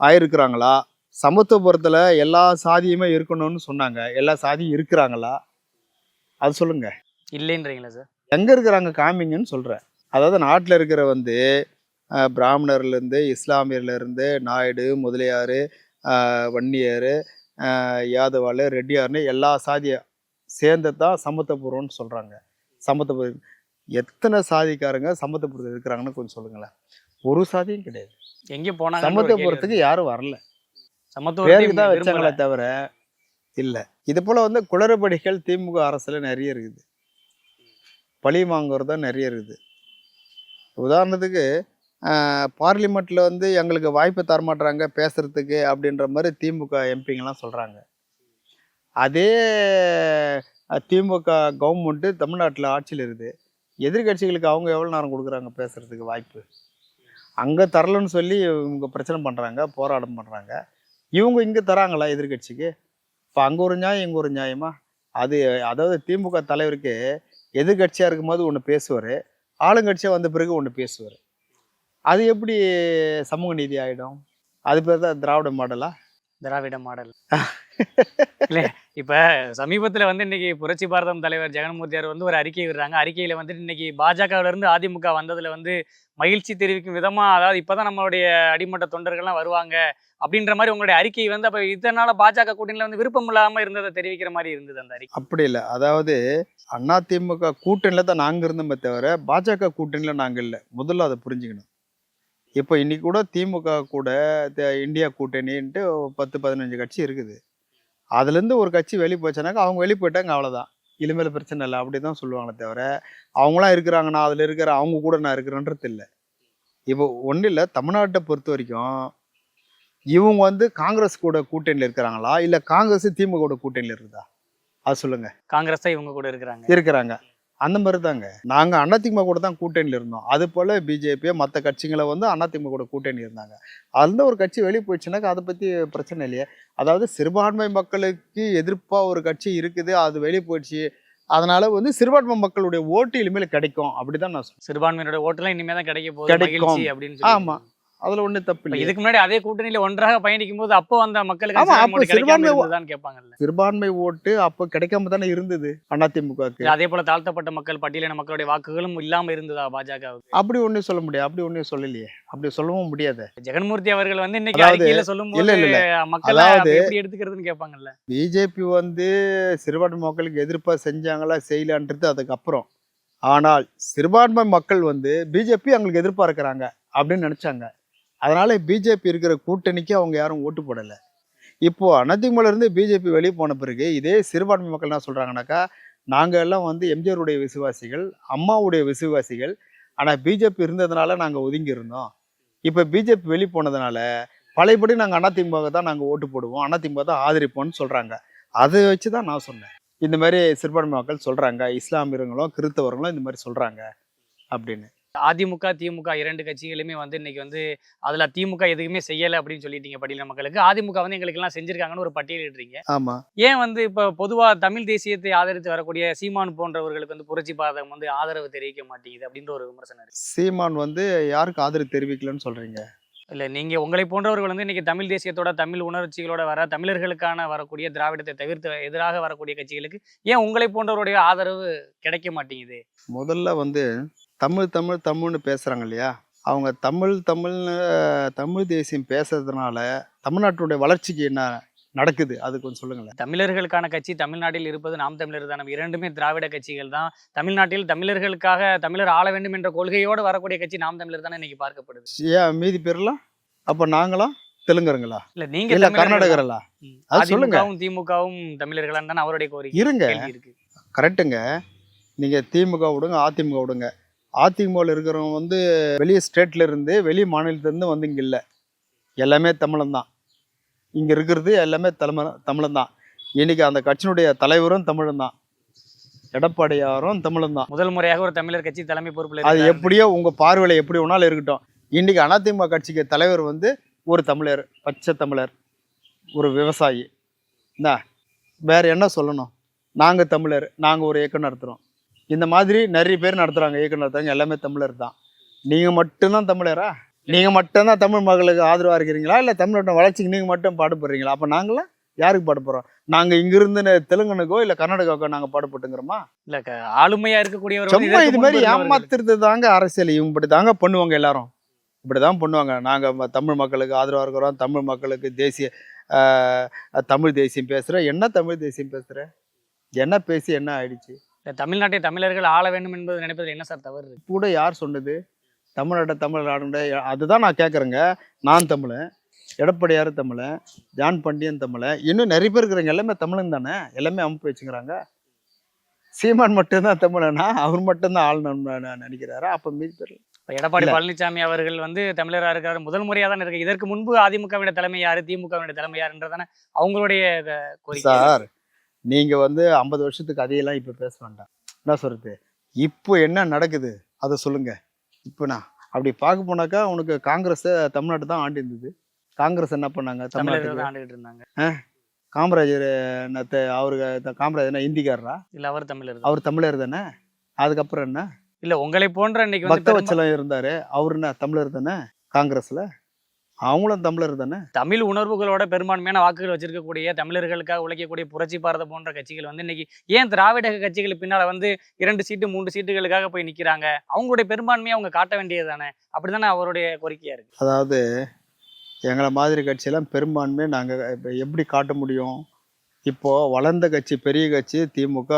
ஆயிருக்கிறாங்களா? சமத்துவபுரத்துல எல்லா சாதியுமே இருக்கணும்னு சொன்னாங்க. எல்லா சாதியும் இருக்கிறாங்களா? அது சொல்லுங்க. இல்லைன்றீங்களா சார் எங்க இருக்கிறாங்க காமிங்கன்னு சொல்றேன். அதாவது நாட்டில் இருக்கிற வந்து பிராமணர்ல இருந்து இஸ்லாமியர்ல இருந்து நாயுடு முதலியார் வன்னியர் யாதவாள் ரெட்டியார்னு எல்லா சாதியை சேர்ந்து தான் சமத்துவபுரம்னு சொல்றாங்க. சமத்துவபுரம் எத்தனை சாதிக்காரங்க சமத்துவபுரத்தில் இருக்கிறாங்கன்னு கொஞ்சம் சொல்லுங்களேன். ஒரு சாதியும் கிடையாது. எங்க போனாங்க சமத்துவபுரத்துக்கு யாரும் வரல. பேருக்கு தான். வச்சாங்களே தவிர இல்லை. இது போல வந்து குளறுபடிகள் திமுக அரசுல நிறைய இருக்குது. பழி வாங்குறது தான் நிறைய இருக்குது. உதாரணத்துக்கு பார்லிமெண்ட்டில் வந்து எங்களுக்கு வாய்ப்பு தரமாட்டுறாங்க பேசுகிறதுக்கு அப்படின்ற மாதிரி திமுக எம்பிங்கெல்லாம் சொல்கிறாங்க அதே திமுக கவர்மெண்ட்டு தமிழ்நாட்டில் ஆட்சியில் இருக்குது. எதிர்க்கட்சிகளுக்கு அவங்க எவ்வளோ நேரம் கொடுக்குறாங்க பேசுகிறதுக்கு வாய்ப்பு? அங்கே தரலன்னு சொல்லி இவங்க பிரச்சனை பண்ணுறாங்க போராட்டம் பண்ணுறாங்க இவங்க இங்கே தராங்களா எதிர்க்கட்சிக்கு? இப்போ அங்கே ஒரு நியாயம் இங்கே ஒரு நியாயமா? அது அதாவது திமுக தலைவருக்கு எதிர்க்கட்சியாக இருக்கும்போது ஒன்று பேசுவார். ஆளுங்கட்சியாக வந்த பிறகு ஒன்று பேசுவார். அது எப்படி சமூக நீதி ஆகிடும் அது பேர் தான் திராவிட மாடலா? திராவிட மாடல். இல்ல இப்போ சமீபத்தில் வந்து இன்னைக்கு புரட்சி பாரதம் தலைவர் ஜெகன்மூர்த்தியார் வந்து ஒரு அறிக்கை விடுறாங்க. அறிக்கையில் வந்துட்டு இன்னைக்கு பாஜகவிலேருந்து அதிமுக வந்ததில் வந்து மகிழ்ச்சி தெரிவிக்கும் விதமாக அதாவது இப்பதான் நம்மளுடைய அடிமட்ட தொண்டர்கள்லாம் வருவாங்க அப்படின்ற மாதிரி உங்களுடைய அறிக்கை வந்து அப்போ இதனால பாஜக கூட்டணியில் வந்து விருப்பம் இல்லாமல் இருந்ததை தெரிவிக்கிற மாதிரி இருந்தது அந்த அறிக்கை. அப்படி இல்லை. அதாவது அதிமுக கூட்டணியில் தான் நாங்கள் இருந்தோமே தவிர பாஜக கூட்டணியில் நாங்கள் இல்லை. முதல்ல அதை புரிஞ்சுக்கணும். இப்போ இன்னைக்கு கூட திமுக கூட த- இந்தியா கூட்டணின்ட்டு பத்து பதினஞ்சு கட்சி இருக்குது. அதுலேருந்து ஒரு கட்சி வெளியே போச்சுனாக்கா அவங்க வெளியே போயிட்டாங்க அவ்வளோதான் இனிமேல் பிரச்சனை இல்லை அப்படி தான் சொல்லுவாங்களே தவிர அவங்களாம் இருக்கிறாங்கன்னா அதில் இருக்கிற அவங்க கூட நான் இருக்கிறேன்றது இல்லை. இப்போ ஒன்றும் இல்லை தமிழ்நாட்டை பொறுத்த வரைக்கும் இவங்க வந்து காங்கிரஸ் கூட கூட்டணியில் இருக்கிறாங்களா? இல்லை காங்கிரஸ் திமுக கூட கூட்டணியில் இருக்குதா? அது சொல்லுங்க. காங்கிரஸ் தான் இவங்க கூட இருக்கிறாங்க? இருக்கிறாங்க. அந்த மாதிரி தாங்க நாங்கள் அதிமுக கூட தான் கூட்டணியில் இருந்தோம். அது போல் பிஜேபி மற்ற கட்சிகளை வந்து அதிமுக கூட கூட்டணி இருந்தாங்க. அதுல ஒரு கட்சி வெளியே போயிடுச்சுனாக்கா அதை பற்றி பிரச்சனை இல்லையே. அதாவது சிறுபான்மை மக்களுக்கு எதிர்ப்பாக ஒரு கட்சி இருக்குது அது வெளியே போயிடுச்சு. அதனால வந்து சிறுபான்மை மக்களுடைய ஓட்டு இனிமேல் கிடைக்கும். அப்படிதான் நான் சொல்றேன் சிறுபான்மையினோட ஓட்டுலாம் இனிமே தான் கிடைக்க போகுது. கிடைக்கும். அப்படின்னு சொல்லி ஆமா. அதுல ஒன்றும் தப்பு இல்லை இதுக்கு முன்னாடி அதே கூட்டணியில ஒன்றாக பயணிக்கும் போது அப்போ அந்த மக்களுக்கு ஆமா, சிறுபான்மை அப்போ இருந்ததுதான் கேட்பாங்கல்ல. சிறுபான்மை ஓட்டு அப்போ கிடைக்காம தானே இருந்தது அதிமுகவுக்கு. அதே போல தாழ்த்தப்பட்ட மக்கள் பட்டியலின மக்களுடைய வாக்குகளும் இல்லாம இருந்ததா பாஜகவுக்கு? அப்படி ஒன்றும் சொல்ல முடியாது அப்படி ஒன்றும் சொல்லலையே. அப்படி சொல்லவும் முடியாது. ஜெகன்மூர்த்தி அவர்கள் வந்து இன்னைக்கு அறிக்கையில சொல்லும் போது மக்கள் எப்படி எடுத்துக்கிறதுன்னு கேட்பாங்கல்ல. பிஜேபி வந்து சிறுபான்மை மக்களுக்கு எதிர்ப்பாக செஞ்சாங்களா செய்யலான்றது அதுக்கப்புறம். ஆனால் சிறுபான்மை மக்கள் வந்து பிஜேபி அவங்களுக்கு எதிர்ப்பாக இருக்கிறாங்க அப்படின்னு நினச்சாங்க. அதனால் பிஜேபி இருக்கிற கூட்டணிக்கு அவங்க யாரும் ஓட்டு போடலை. இப்போ அதிமுகல இருந்து பிஜேபி வெளியே போன பிறகு இதே சிறுபான்மை மக்கள் என்ன சொல்கிறாங்கனாக்கா நாங்கள் எல்லாம் வந்து எம்ஜிஆருடைய விசுவாசிகள் அம்மாவுடைய விசுவாசிகள் ஆனால் பிஜேபி இருந்ததுனால நாங்கள் ஒதுங்கி இருந்தோம். இப்போ பிஜேபி வெளியே போனதுனால பழையபடி நாங்கள் அதிமுக தான் நாங்கள் ஓட்டு போடுவோம் அதிமுக தான் ஆதரிப்போம்னு சொல்கிறாங்க அதை வச்சு தான் நான் சொன்னேன். இந்த மாதிரி சிறுபான்மை மக்கள் சொல்கிறாங்க இஸ்லாமியர்களும் கிறித்தவர்களும் இந்த மாதிரி சொல்கிறாங்க அப்படின்னு. அதிமுக திமுக இரண்டு கட்சிகளுமே வந்து இன்னைக்கு வந்து அதுல திமுக எதுவுமே செய்யல அப்படின்னு சொல்லிட்டீங்க பட்டியல மக்களுக்கு. அதிமுக வந்து எங்களுக்கு எல்லாம் செஞ்சிருக்காங்கன்னு ஒரு பட்டியலிடுறீங்க. ஆமா. ஏன் வந்து இப்ப பொதுவா தமிழ் தேசியத்தை ஆதரித்து வரக்கூடிய சீமான் போன்றவர்களுக்கு வந்து புரட்சி பாதகம் வந்து ஆதரவு தெரிவிக்க மாட்டேங்குது அப்படின்ற ஒரு விமர்சனம் சீமான் வந்து யாருக்கு ஆதரவு தெரிவிக்கலன்னு சொல்றீங்க? இல்ல நீங்க உங்களை போன்றவர்கள் வந்து இன்னைக்கு தமிழ் தேசியத்தோட தமிழ் உணர்ச்சிகளோட வர தமிழர்களுக்கான வரக்கூடிய திராவிடத்தை தவிர்த்து எதிராக வரக்கூடிய கட்சிகளுக்கு ஏன் உங்களை போன்றவருடைய ஆதரவு கிடைக்க மாட்டேங்குது? முதல்ல வந்து தமிழ் தமிழ் தமிழ்னு பேசுறாங்க இல்லையா அவங்க தமிழ் தமிழ்னு தமிழ் தேசியம் பேசுறதுனால தமிழ்நாட்டுடைய வளர்ச்சிக்கு என்ன நடக்குது? அது கொஞ்சம் சொல்லுங்களேன். தமிழர்களுக்கான கட்சி தமிழ்நாட்டில் இருப்பது நாம் தமிழர் தானே. இரண்டுமே திராவிட கட்சிகள் தான். தமிழ்நாட்டில் தமிழர்களுக்காக தமிழர் ஆள வேண்டும் என்ற கொள்கையோடு வரக்கூடிய கட்சி நாம் தமிழர் தானே இன்னைக்கு பார்க்கப்படுது. ஏன் மீதி பேர்லாம் அப்ப நாங்களாம் தெலுங்குறங்களா இல்ல நீங்க இல்ல ம். அது சொல்லுங்க. திமுகவும் தமிழர்களான்னு தானே அவருடைய கோரிக்கை. இருங்க. இருக்கு. கரெக்டுங்க நீங்க திமுக விடுங்க அதிமுக விடுங்க. அதிமுகவில் இருக்கிறவங்க வந்து வெளியே ஸ்டேட்ல இருந்து வெளி மாநிலத்துல இருந்து வந்து இங்க இல்லை. எல்லாமே தமிழன் தான். இங்க இருக்கிறது எல்லாமே தமிழ தமிழன் தான். இன்னைக்கு அந்த கட்சியினுடைய தலைவரும் தமிழன் தான். எடப்பாடியாரும் தமிழன் தான். முதல் முறையாக ஒரு தமிழர் கட்சி தலைமை பொறுப்புல அது. எப்படியோ உங்க பார்வையில எப்படி வேணாலும் இருக்கட்டும். இன்னைக்கு அதிமுக கட்சிக்கு தலைவர் வந்து ஒரு தமிழர் பச்சை தமிழர் ஒரு விவசாயி. என்ன? வேற என்ன சொல்லணும்? நாங்க தமிழர் நாங்க ஒரு இயக்கம் நடத்துறோம். இந்த மாதிரி நிறைய பேர் நடத்துறாங்க இயக்கம் நடத்துறாங்க. எல்லாமே தமிழர் தான். நீங்க மட்டும்தான் தமிழரா? நீங்க மட்டும்தான் தமிழ் மக்களுக்கு ஆதரவா இருக்கிறீங்களா? இல்ல தமிழோட வளர்ச்சிக்கு நீங்க மட்டும் பாடுபடுறீங்களா? அப்ப நாங்களாம் யாருக்கு பாடு போறோம்? நாங்க இங்கிருந்து தெலுங்கனுக்கோ இல்ல கர்நாடகாவுக்கோ நாங்க பாடுபட்டுங்கிறோமா இல்ல க- ஆளுமையா இருக்கக்கூடியவர் சும்மா இது மாதிரி. ஏமாத்துறது தாங்க அரசியல். இவங்க இப்படி தாங்க பண்ணுவாங்க எல்லாரும். இப்படிதான் பண்ணுவாங்க. நாங்க ம- தமிழ் மக்களுக்கு ஆதரவா இருக்கிறோம். தமிழ் மக்களுக்கு தேசிய தமிழ் தேசியம் பேசுற. என்ன தமிழ் தேசியம் பேசுற? என்ன பேசி என்ன ஆயிடுச்சு? தமிழ்நாட்டை தமிழர்கள் ஆள வேண்டும் என்பது நினைப்பதில் என்ன சார் தவறு? கூட யார் சொன்னது? தமிழ்நாட்டை தமிழ் நாடு அதுதான் நான் கேட்குறேங்க நான் தமிழன். எடப்பாடியார் தமிழன். ஜான் பண்டியன் தமிழன். இன்னும் நிறைய பேர் இருக்கிறாங்க. எல்லாமே தமிழன் தானே? எல்லாமே அமைப்பு வச்சுக்கிறாங்க. சீமான் மட்டும்தான் தமிழனா? அவர் மட்டும்தான் ஆள் நினைக்கிறாரா? அப்போ மீதி பேர் இப்ப எடப்பாடி. பழனிசாமி அவர்கள் வந்து தமிழரா இருக்காரு. முதல் முறையா தான் இருக்கு. இதற்கு முன்பு அதிமுகவிட தலைமை யாரு? திமுகவிட தலைமை யாருன்றதானே அவங்களுடைய சார் நீங்க வந்து ஐம்பது வருஷத்துக்கு அதையெல்லாம் இப்ப பேச வேண்டாம். என்ன சொல்றது? இப்போ என்ன நடக்குது? அதை சொல்லுங்க. இப்போ நான் அப்படி பார்க்க போனாக்கா உனக்கு காங்கிரஸ் தமிழ்நாடு தான் ஆண்டு இருந்தது. காங்கிரஸ் என்ன பண்ணாங்க? தான் ஆண்டுகிட்டு இருந்தாங்க. காமராஜர் த- காமராஜர் என்ன இந்திக்காரரா? இல்ல அவர் தமிழர். அவர் தமிழர் தானே? அதுக்கப்புறம் என்ன? இல்ல உங்களை போன்ற இன்னைக்கு வந்து பெரும்பா- பக்தவச்சலம் இருந்தாரு. அவர் என்ன தமிழர் தானே? காங்கிரஸ்ல? அவங்களும் தமிழர் தானே? தமிழ் உணர்வுகளோட பெரும்பான்மையான வாக்குகள் வச்சிருக்கக்கூடிய தமிழர்களுக்காக உழைக்கக்கூடிய புரட்சி பாரத போன்ற கட்சிகள் வந்து இன்னைக்கு ஏன் திராவிட கட்சிகள் பின்னால வந்து இரண்டு சீட்டு மூன்று சீட்டுகளுக்காக போய் நிக்கிறாங்க? அவங்களுடைய பெரும்பான்மையை அவங்க காட்ட வேண்டியது தானே? அப்படிதானே அவருடைய கோரிக்கையா இருக்கு. அதாவது எங்களை மாதிரி கட்சியெல்லாம் பெரும்பான்மையை நாங்கள் இப்போ எப்படி காட்ட முடியும்? இப்போ வளர்ந்த கட்சி பெரிய கட்சி திமுக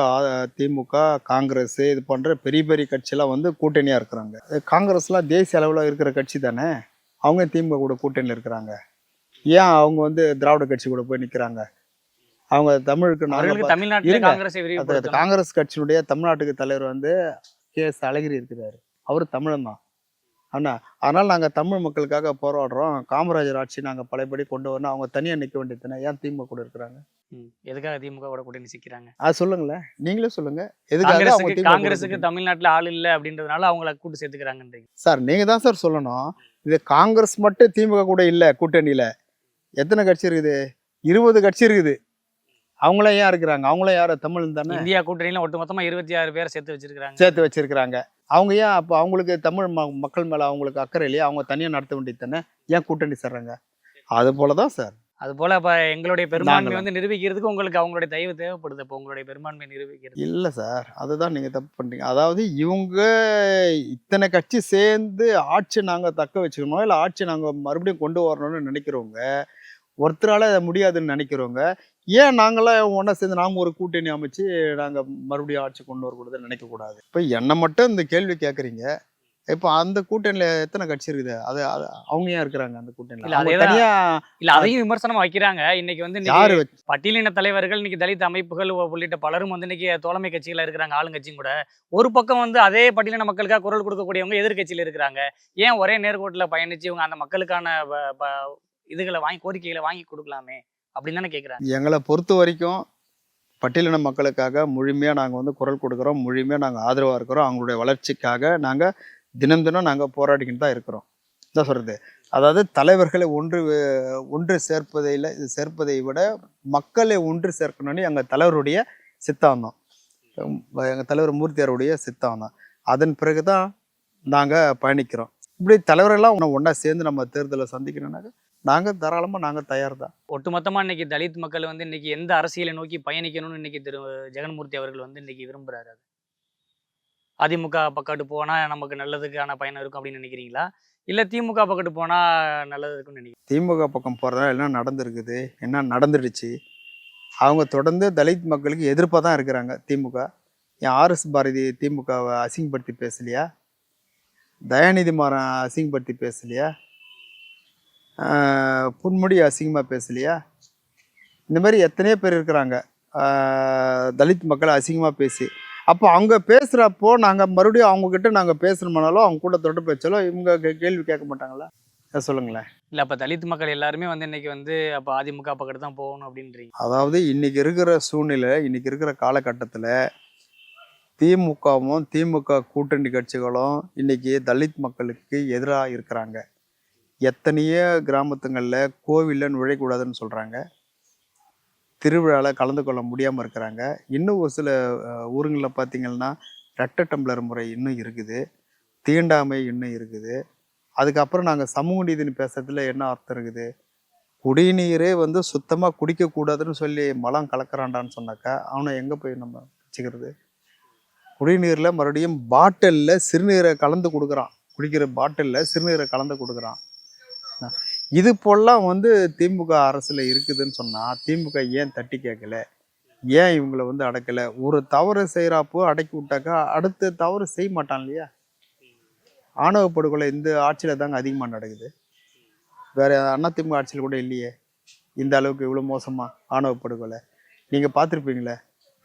திமுக காங்கிரஸ் இது போன்ற பெரிய பெரிய கட்சியெல்லாம் வந்து கூட்டணியாக இருக்கிறாங்க. காங்கிரஸ்லாம் தேசிய அளவில் இருக்கிற கட்சி தானே? அவங்க திமுக கூட கூட்டணியில் இருக்கிறாங்க. ஏன் அவங்க வந்து திராவிட கட்சி கூட போய் நிற்கிறாங்க அவங்க தமிழுக்கு. காங்கிரஸை கட்சியினுடைய தமிழ்நாட்டுக்கு தலைவர் வந்து கே எஸ் அழகிரி இருக்கிறாரு. அவர் தமிழன் தான். அண்ணா அதனால நாங்கள் தமிழ் மக்களுக்காக போராடுறோம். காமராஜர் ஆட்சி நாங்கள் பழையபடி கொண்டு வரணும். அவங்க தனியாக நிற்க வேண்டியது தானே ஏன் திமுக கூட இருக்கிறாங்க. எதுக்காக திமுக கூட கூட்டணி சிக்கிறாங்க? அது சொல்லுங்களேன். நீங்களே சொல்லுங்க. எதுக்காக காங்கிரஸுக்கு? தமிழ்நாட்டுல ஆள் இல்ல அப்படின்றதுனால அவங்கள கூட்டு சேர்த்துக்கிறாங்கன்றீங்க. சார் நீங்க தான் சார் சொல்லணும். இது காங்கிரஸ் மட்டும் திமுக கூட இல்லை கூட்டணியில. எத்தனை கட்சி இருக்குது? இருபது கட்சி இருக்குது. அவங்களாம் ஏன் இருக்கிறாங்க? அவங்களாம் யார்? தமிழ் தானே? இந்தியா கூட்டணியில ஒட்டுமொத்தமா இருபத்தி ஆறு பேரை சேர்த்து வச்சிருக்காங்க சேர்த்து வச்சிருக்கிறாங்க. அவங்க ஏன் அப்போ அவங்களுக்கு தமிழ் ம மக்கள் மேலே அவங்களுக்கு அக்கறை இல்லையா? அவங்க தனியாக நடத்த வேண்டியது தானே? ஏன் கூட்டணி சேர்றாங்க? அது போல தான் சார். அது போல இப்ப எங்களுடைய பெரும்பான்மை? வந்து நிரூபிக்கிறதுக்கு உங்களுக்கு அவங்களுடைய தயவு தேவைப்படுது. இப்போ உங்களுடைய பெரும்பான்மை நிரூபிக்கிறது. இல்லை சார். அதுதான் நீங்கள் தப்பு பண்ணுறீங்க அதாவது இவங்க இத்தனை கட்சி சேர்ந்து ஆட்சி நாங்கள் தக்க வச்சுக்கணும்? இல்லை ஆட்சி நாங்கள் மறுபடியும் கொண்டு வரணும்னு நினைக்கிறவங்க ஒருத்தரால அது முடியாதுன்னு நினைக்கிறவங்க ஏன் நாங்களாம் ஒன்றா சேர்ந்து நாங்கள் ஒரு கூட்டணி அமைச்சு நாங்கள் மறுபடியும் ஆட்சி கொண்டு வரக்கூடாதுன்னு நினைக்கக்கூடாது? இப்போ என்னை மட்டும் இந்த கேள்வி கேட்குறீங்க இப்போ அந்த கூட்டணியில் எத்தனை கட்சி இருக்குது? அது அவங்க ஏன் இருக்கிறாங்க அந்த கூட்டணியில். தனியாக இல்ல அதையும் விமர்சனமா வைக்கிறாங்க. இன்னைக்கு வந்து யார் பட்டியலின தலைவர்கள் இன்னைக்கு தலித் அமைப்புகள் உள்ளிட்ட பலரும் வந்து இன்னைக்கு தோழமை கட்சியில இருக்கிறாங்க ஆளுங்கட்சியும் கூட. ஒரு பக்கம் வந்து அதே பட்டியலின மக்களுக்காக குரல் கொடுக்கக்கூடியவங்க எதிர்க்கட்சியில இருக்கிறாங்க. ஏன் ஒரே நேர்கோட்டில் பயணிச்சு இவங்க அந்த மக்களுக்கான இதுகளை வாங்கி கோரிக்கைகளை வாங்கி கொடுக்கலாமே? அப்படின்னு தானே கேக்குறாங்க. எங்களை பொறுத்த வரைக்கும் பட்டியலின மக்களுக்காக முழுமையாக நாங்கள் வந்து குரல் கொடுக்குறோம் முழுமையாக நாங்கள் ஆதரவாக இருக்கிறோம். அவங்களுடைய வளர்ச்சிக்காக நாங்கள் தினம் தினம் நாங்கள் போராடிக்கிட்டு தான் இருக்கிறோம். தான் சொல்கிறது அதாவது தலைவர்களை ஒன்று ஒன்று சேர்ப்பதையில் சேர்ப்பதை விட மக்களை ஒன்று சேர்க்கணும்னு எங்கள் தலைவருடைய சித்தாந்தம் எங்கள் தலைவர் மூர்த்தியாருடைய சித்தாந்தம் அதன் பிறகு தான் நாங்கள் பயணிக்கிறோம். இப்படி தலைவர்கள்லாம் ஒன்றா சேர்ந்து நம்ம தேர்தலை சந்திக்கணும்னாக்க நாங்கள் தாராளமாக நாங்கள் தயார் தான் ஒட்டுமொத்தமாக இன்னைக்கு தலித் மக்கள் வந்து இன்னைக்கு எந்த அரசியலை நோக்கி பயணிக்கணும்னு இன்னைக்கு திரு ஜெகன்மூர்த்தி அவர்கள் வந்து இன்னைக்கு விரும்புகிறாரு அதிமுக பக்கத்து போனால் நமக்கு நல்லதுக்கான பயணம் இருக்கும் அப்படின்னு நினைக்கிறீங்களா? இல்லை திமுக பக்கத்து போனால் நல்லது இருக்கும்னு நினைக்கிறீங்க? திமுக பக்கம் போகிறதா என்ன நடந்திருக்குது? என்ன நடந்துடுச்சு? அவங்க தொடர்ந்து தலித் மக்களுக்கு எதிர்ப்பாக தான் இருக்கிறாங்க திமுக. என் ஆர்எஸ் பாரதி திமுகவை அசிங்கப்படுத்தி பேசலையா? தயாநிதி மாறன் அசிங்கப்படுத்தி பேசலையா? புன்முடி அசிங்கமாக பேசலையா? இந்த மாதிரி எத்தனையோ பேர் இருக்கிறாங்க. தலித் மக்களை அசிங்கமாக பேசி அப்போ அவங்க பேசுகிறப்போ நாங்கள் மறுபடியும் அவங்கக்கிட்ட நாங்கள் பேசணுமானாலும் அவங்க கூட தொடர்பு வச்சாலும் இவங்க கே- கேள்வி கேட்க மாட்டாங்களா? சொல்லுங்களேன். இல்ல அப்ப தலித் மக்கள் எல்லாருமே வந்து இன்னைக்கு வந்து அப்ப அதிமுக பக்கத்து தான் போகணும் அப்படின்றீங்க. அதாவது இன்னைக்கு இருக்கிற சூழ்நிலை இன்னைக்கு இருக்கிற காலகட்டத்தில் திமுகவும் திமுக கூட்டணி கட்சிகளும் இன்னைக்கு தலித் மக்களுக்கு எதிராக இருக்கிறாங்க. எத்தனையோ கிராமத்துங்களில் கோவிலில் நுழையக்கூடாதுன்னு சொல்கிறாங்க திருவிழாவில் கலந்து கொள்ள முடியாமல் இருக்கிறாங்க. இன்னும் ஒரு சில ஊருங்களில் பார்த்தீங்கன்னா ரெட்டை டம்ளர் முறை இன்னும் இருக்குது. தீண்டாமை இன்னும் இருக்குது. அதுக்கப்புறம் நாங்கள் சமூக நீதினு பேசுறதுல என்ன அர்த்தம் இருக்குது? குடிநீரே வந்து சுத்தமாக குடிக்கக்கூடாதுன்னு சொல்லி மலம் கலக்கிறான்டான்னு சொன்னாக்கா அவனை எங்கே போய் நம்ம வச்சுக்கிறது? குடிநீரில் மறுபடியும் பாட்டிலில் சிறுநீரை கலந்து கொடுக்குறான். குடிக்கிற பாட்டிலில் சிறுநீரை கலந்து கொடுக்குறான். இது போலாம் வந்து திமுக அரசில் இருக்குதுன்னு சொன்னால் திமுக ஏன் தட்டி கேட்கல? ஏன் இவங்கள வந்து அடக்கலை? ஒரு தவறு செய்கிறாப்போ அடக்கி விட்டாக்கா அடுத்த தவறு செய்ய மாட்டான் இல்லையா? ஆணவ படுகொலை இந்த ஆட்சியில் தாங்க அதிகமாக நடக்குது. வேற அதிமுக ஆட்சியில் கூட இல்லையே. இந்த அளவுக்கு இவ்வளோ மோசமாக ஆணவ படுகொலை. நீங்கள் பார்த்துருப்பீங்களே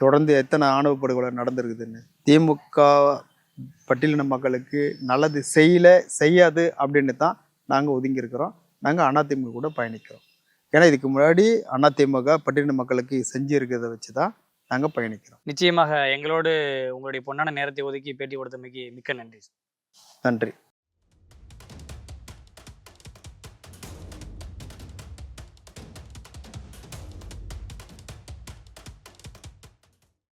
தொடர்ந்து எத்தனை ஆணவ படுகொலை நடந்திருக்குதுன்னு. திமுக பட்டியலின மக்களுக்கு நல்லது செய்யலை செய்யாது அப்படின்னு தான் நாங்கள் ஒதுங்கியிருக்கிறோம். நாங்கள் அதிமுக கூட பயணிக்கிறோம். ஏன்னா இதுக்கு முன்னாடி அதிமுக பட்டியலின மக்களுக்கு செஞ்சு இருக்கிறத வச்சு தான் நாங்கள் பயணிக்கிறோம். நிச்சயமாக எங்களோடு உங்களுடைய பொன்னான நேரத்தை ஒதுக்கி பேட்டி கொடுத்தமைக்கு மிக்க நன்றி. நன்றி.